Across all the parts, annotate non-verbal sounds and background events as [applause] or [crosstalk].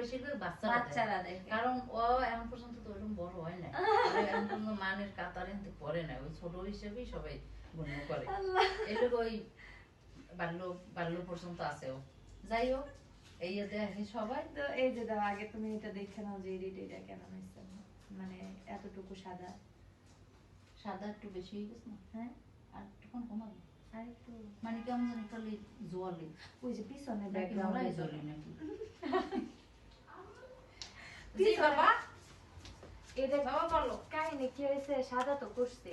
বাচ্চারা দেখে। বাচ্চারা দেখে কারণ ও এখন পর্যন্ত তো ওরকম বড় হয় না এখন পর্যন্ত মানের কাতার পরে না ওই ছোট হিসেবেই সবাই গণ্য করে। আল্লাহ। ওই বাল্য বাল্য পর্যন্ত আছে ও। যাই হোক এই যে দেখে সবাই। তো এই যে দাও আগে তুমি এটা দেখে নাও যে এডিট এটা কেমন হয়েছে? মানে এতটুকু সাদা? সাদা একটু বেশি হয়ে গেছে না? হ্যাঁ। আর একটুক্ষণ কমাবো। মানে কেমন জানি খালি জোয়ালি। ওই যে পিছনে ব্যাকগ্রাউন্ডে নাকি? [laughs] জি, জি বাবা। এটা বাবা বলো কাহিনী কি হয়েছে? সাদা তো করছে।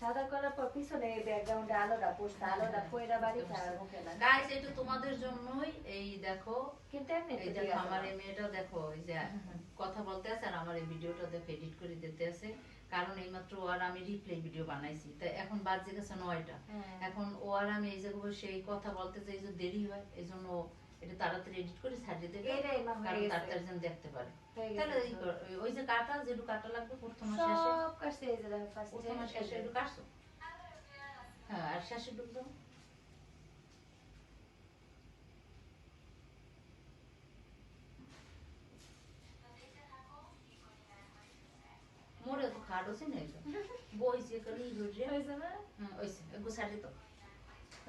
সাদা করার পর পিছনে ব্যাকগ্রাউন্ডে আলোটা পড়ছে আলোটা পয়রা বাড়িতে আর মুখে লাগে গাইস এটা তোমাদের জন্যই এই দেখো কিন্তু এমনি এই দেখো আমার এই মেয়েটা দেখো এই যে কথা বলতে আছে আর আমার এই ভিডিওটা দেখো এডিট করে দিতে আছে। কারণ এইমাত্র ও আর আমি রিপ্লে ভিডিও বানাইছি। তাই এখন বাজে গেছে নয়টা। হ্যাঁ। এখন ও আর আমি এই যে বসে এই কথা বলতে যাই যে দেরি হয় এই জন্য এটা তাড়াতাড়ি এডিট করে ছাড়িয়ে দেবে কারণ তাড়াতাড়ি যেন দেখতে পারে। তাহলে ওই- ওই যে কাটা যেটু কাটা লাগবে প্রথম শেষে। সব কাছে এই যে দেখো ফার্স্টে প্রথম শেষে একটু কাটছো? হ্যাঁ আর শেষে ঢুকলো মোরে তো বইছে কলি ঘুরে হয়েছে না হ্যাঁ তো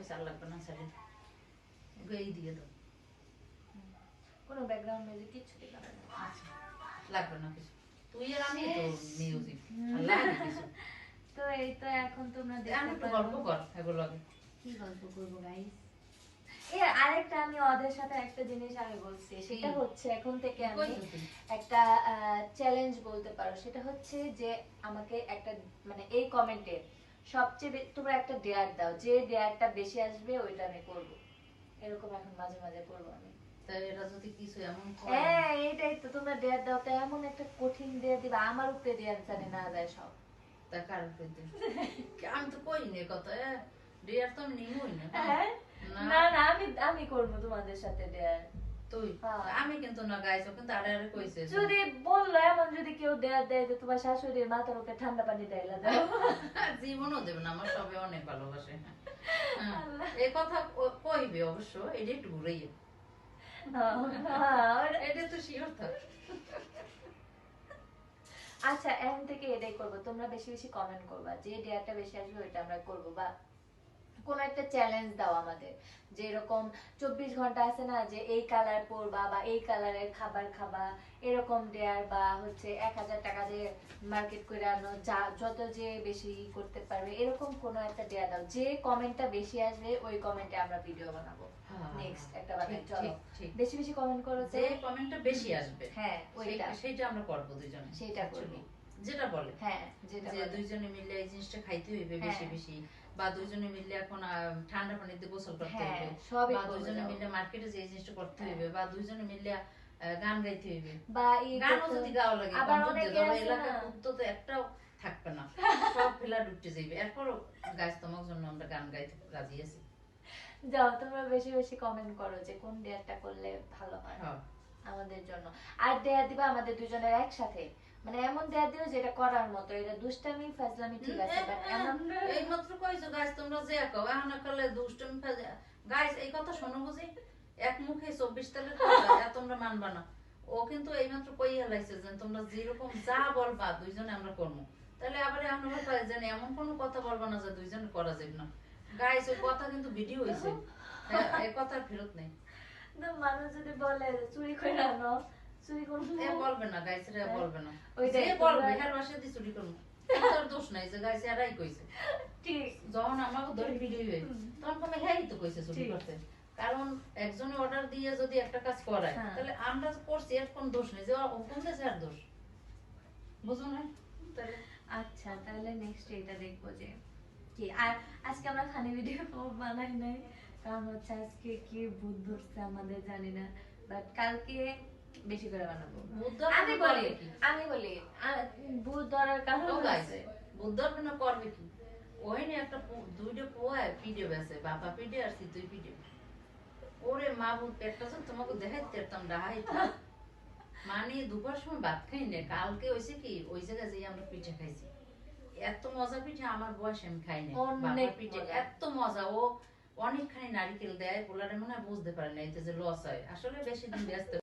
আর লাগবে না একটু এই দিয়ে দাও। কোনো ব্যাকগ্রাউন্ড মিউজিক কিচ্ছু দিলাম না। আচ্ছা লাগবে না কিছু। তুই আর আমি তো মিউজিক [laughs] লাগে কিছু। তো এই তো এখন তোমরা আমি দেখতে একটু পারো। গল্প কর এগুলো কি গল্প করব গাইস এ আরেকটা আমি ওদের সাথে একটা জিনিস আমি বলছি। সেটা হচ্ছে এখন থেকে আমি একটা চ্যালেঞ্জ বলতে পারো। সেটা হচ্ছে যে আমাকে একটা মানে এই কমেন্টে সবচেয়ে তোমরা একটা ডেয়ার দাও। যে ডেয়ারটা বেশি আসবে ওইটা আমি করব। এরকম এখন মাঝে মাঝে করব আমি। তা এরা যদি কিছু এমন করে, হ্যাঁ এইটাই তো তোমরা ডেয়ার দাও তো এমন একটা কঠিন ডেয়ার দিবা আমার উপরে ডেয়ার জানে না যায় সব। তা কার উপরে আমি তো কই নি কত এ, তো আমি নিমই না? না। না। না আমি আমি করব তোমাদের সাথে ডেয়ার তুই হ্যাঁ। আমি কিন্তু না গাইছো কিন্তু আরে আরে কইছে যদি বলল এমন যদি কেউ দেয় যে তোমার শাশুড়ির মাথার উপরে ঠান্ডা পানি দাও। জীবনও দেবে না আমার সবে অনেক ভালোবাসে হ্যাঁ। এই কথা কইবে অবশ্য এটা একটু ঘুরেই এটা তো শিওর থাক আচ্ছা এখন থেকে এটাই করব। তোমরা বেশি বেশি কমেন্ট করবা। যে ডেয়ারটা বেশি আসবে ওইটা আমরা করব। বা কোন একটা চ্যালেঞ্জ দাও আমাদের। যে এরকম চব্বিশ ঘণ্টা আছে না যে এই কালার পরবা বা এই কালারের খাবার খাবা এরকম ডেয়ার বা হচ্ছে এক হাজার টাকা দিয়ে মার্কেট করে আনো যা যত যে বেশি করতে পারবে এরকম কোন একটা ডেয়ার দাও। যে কমেন্টটা বেশি আসবে ওই কমেন্টে আমরা ভিডিও বানাবো। নেক্সট একটা বানাই চলো। ঠিক, ঠিক। বেশি বেশি কমেন্ট করো যে কমেন্টটা বেশি আসবে হ্যাঁ ওইটা। সেইটা আমরা করব দুজনে সেইটা করব। যেটা বলে হ্যাঁ যেটা যে দুইজনে মিলে এই জিনিসটা খাইতে হইবে বেশি হ্যাঁ। বেশি বা দুইজনে মিলে এখন ঠান্ডা পানিতে গোসল করতে হ্যাঁ, সবই বা দুইজনে মিলে মার্কেটে যে জিনিসটা করতে হ্যাঁ। হইবে বা দুইজনে মিলে গান গাইতে হইবে। বা গানও যদি গাওয়া লাগে আবার অনেকে এলাকা তো একটাও থাকবে না। [laughs] সব ফেলা ডুবতে যাইবে। এরপরও গাছ তোমার জন্য আমরা গান গাইতে রাজি আছি। যাও তোমরা বেশি বেশি কমেন্ট করো যে কোন ডেয়ারটা করলে ভালো হয় হ্যাঁ। আমাদের জন্য। আর দেয়া দিবা আমাদের দুজনের একসাথে। মানে এমন দেয়া দিও যেটা করার মতো এটা দুষ্টামি ফাজলামি ঠিক আছে বাট এমন এই মাত্র কইছো গাছ তোমরা যে কও এখন কালে দুষ্টমি গাইস এই কথা শোনো বুঝি? এক মুখে চব্বিশ তালের কথা এ তোমরা মানবা না। ও কিন্তু এই মাত্র কই হেলাইছে যে তোমরা যেরকম যা বলবা দুইজনে আমরা করব তাহলে আবার এখন আবার পাই জানি এমন কোনো কথা বলবা না যে দুইজনে করা যাবে না। গাইস ওই কথা কিন্তু ভিডিও হইছে। হ্যাঁ, [laughs] এই কথা ফেরত নেই। তো মানুষ যদি বলে চুরি আনো চুরি করব। এ বলবে না গাইস রে বলবে না। ওইটাই যে বলবে বাসে দি চুরি করব। তার দোষ নাই যে গাইস এরাই কইছে। ঠিক। যখন আমাকে ধরে ভিডিও হয়ে তখন কমে হ্যাঁ তো কইছে চুরি করতে। কারণ একজনে অর্ডার দিয়ে যদি একটা কাজ করায় হ্যাঁ। তাহলে আমরা করছি এর কোন দোষ নেই। যে দিয়েছে আর দোষ? বুঝো না তাহলে আচ্ছা তাহলে নেক্সট এটা দেখব যে কি আর আজকে আমরা খানি ভিডিও [laughs] বানাই নাই কারণ হচ্ছে আজকে কি ভূত ধরছে আমাদের জানি না বাট কালকে বেশি করে বানাবো। আমি বলি আমি বলি আ- ধরার কারণ ও হচ্ছে গাইছে বুদ্ধ করবে কি? ওই নিয়ে একটা পো- দুইটা পোয়ায় পিডিও বেছে বাবা আর তুই ওরে মা বুধ পেটটা তো তোমাকে দেখাইতে পারতাম ডাহাই [laughs] মানে দুপুর সময় ভাত খাই না কালকে হয়েছে কি ওই জায়গায় যেয়ে আমরা পিঠে খাইছি। এত মজা পিঠে আমার বয়স আমি খাই না অনেক পিঠে। এত মজা। ও অনেকখানি নারিকেল দেয় পোলারে মনে হয় বুঝতে পারে না এতে যে লস হয়। আসলে বেশি দিন ব্যস্ত